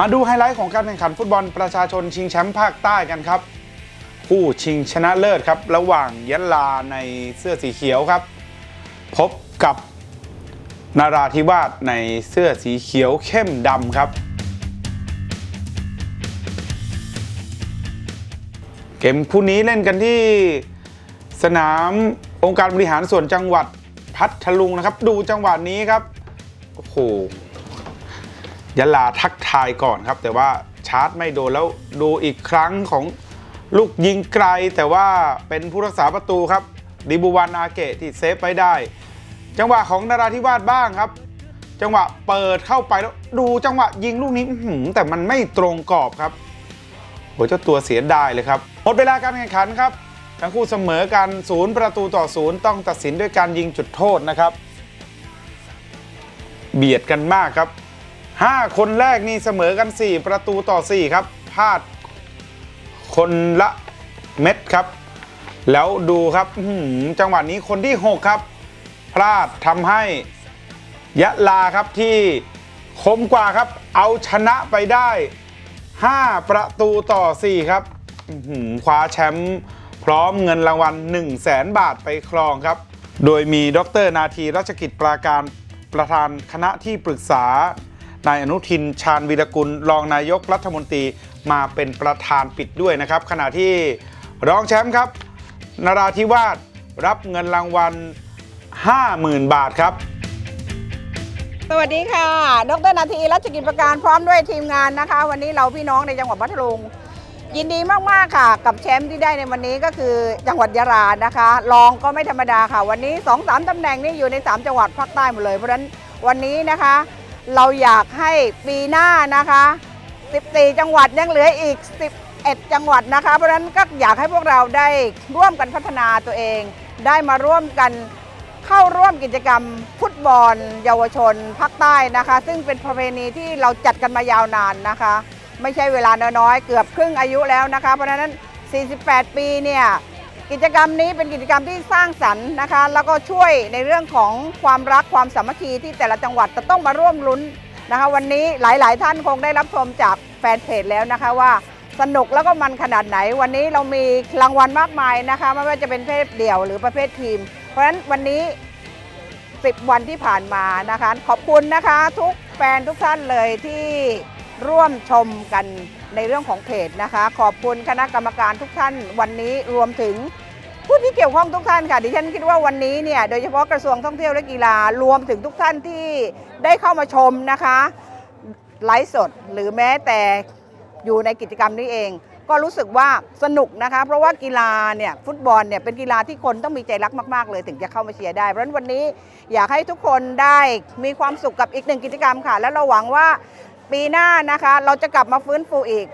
มาดูไฮไลท์ของการแข่งขันฟุตบอลประชาชนชิงแชมป์ภาคใต้กันครับ คู่ชิงชนะเลิศครับ ระหว่างยะลาในเสื้อสีเขียวครับ พบกับนาราธิวาสในเสื้อสีเขียวเข้มดำครับ เกมคู่นี้เล่นกันที่สนามองค์การบริหารส่วนจังหวัดพัทลุงนะครับ ดูจังหวะนี้ครับ โอ้โห ยะลาทักทายก่อนครับ แต่ว่าชาร์จไม่โดนแล้วดูอีกครั้งของลูกยิงไกล แต่ว่าเป็นผู้รักษาประตูครับดิบูวันอาเกะที่เซฟไปได้ จังหวะของนาราธิวาสบ้างครับ จังหวะเปิดเข้าไปแล้วดูจังหวะยิงลูกนี้แต่มันไม่ตรงกรอบครับโหเจ้าตัวเสียดายเลยครับหมดเวลาการแข่งขันครับทั้งคู่เสมอกันศูนย์ประตูต่อศูนย์ต้องตัดสินด้วยการยิงจุดโทษนะครับ เบียดกันมากครับ 5 คนแรกนี่เสมอกัน 4 ประตูต่อ 4 ครับพลาดคนละเม็ดครับ แล้วดูครับจังหวะนี้คนที่ 6 ครับ พลาดทำให้ยะลาครับที่คมกว่าครับ เอาชนะไปได้ 5 ประตูต่อ 4 ครับคว้าแชมป์พร้อมเงินรางวัล 1 0 0 0 0แสนบาทไปครองครับ โดยมีดรนาทีรัชกิจปราการประธานคณะที่ปรึกษา นายอนุทินชาญวีรกุลรองนายกรัฐมนตรีมาเป็นประธานปิดด้วยนะครับ ขณะที่รองแชมป์ครับนราธิวาสรับเงินรางวัล 50,000 บาทครับ สวัสดีค่ะ ดรนาทีรัชกิจประการพร้อมด้วยทีมงานนะคะ วันนี้เราพี่น้องในจังหวัดพัทลุงยินดีมาก ๆ ค่ะ กับแชมป์ที่ได้ในวันนี้ก็คือจังหวัดยะลานะคะรองก็ไม่ธรรมดาค่ะ วันนี้ 2 3ตำแหน่งนี่อยู่ใน 3 จังหวัดภาคใต้หมดเลย เพราะฉะนั้นวันนี้นะคะ เราอยากให้ปีหน้านะคะ 14 จังหวัดยังเหลืออีก 11 จังหวัดนะคะ เพราะฉะนั้นก็อยากให้พวกเราได้ร่วมกันพัฒนาตัวเอง ได้มาร่วมกันเข้าร่วมกิจกรรมฟุตบอล เยาวชนภาคใต้นะคะ ซึ่งเป็นประเพณีที่เราจัดกันมายาวนานนะคะ ไม่ใช่เวลาน้อยๆเกือบครึ่งอายุแล้วนะคะ เพราะฉะนั้น 48 ปีเนี่ย กิจกรรมนี้เป็นกิจกรรมที่สร้างสรรค์นะคะ แล้วก็ช่วยในเรื่องของความรักความสามัคคีที่แต่ละจังหวัดจะต้องมาร่วมลุ้นนะคะ วันนี้หลาย ๆ ท่านคงได้รับชมจากแฟนเพจแล้วนะคะว่าสนุกแล้วก็มันขนาดไหน วันนี้เรามีรางวัลมากมายนะคะไม่ว่าจะเป็นประเภทเดี่ยวหรือประเภททีม เพราะฉะนั้นวันนี้ 10 วันที่ผ่านมานะคะ ขอบคุณนะคะ ทุกแฟนทุกท่านเลยที่ ร่วมชมกันในเรื่องของเพจนะคะ ขอบคุณคณะกรรมการทุกท่านวันนี้รวมถึงผู้ที่เกี่ยวข้องทุกท่านค่ะดิฉันคิดว่าวันนี้เนี่ยโดยเฉพาะกระทรวงท่องเที่ยวและกีฬารวมถึงทุกท่านที่ได้เข้ามาชมนะคะไลฟ์สดหรือแม้แต่อยู่ในกิจกรรมนี้เอง ก็รู้สึกว่าสนุกนะคะ เพราะว่ากีฬาเนี่ยฟุตบอลเนี่ยเป็นกีฬาที่คนต้องมีใจรักมากๆเลยถึงจะเข้ามาเชียร์ได้เพราะฉะนั้นวันนี้อยากให้ทุกคนได้มีความสุขกับอีกหนึ่งกิจกรรมค่ะ แล้วเราหวังว่า ปีหน้านะคะ เราจะกลับมาฟื้นฟูอีก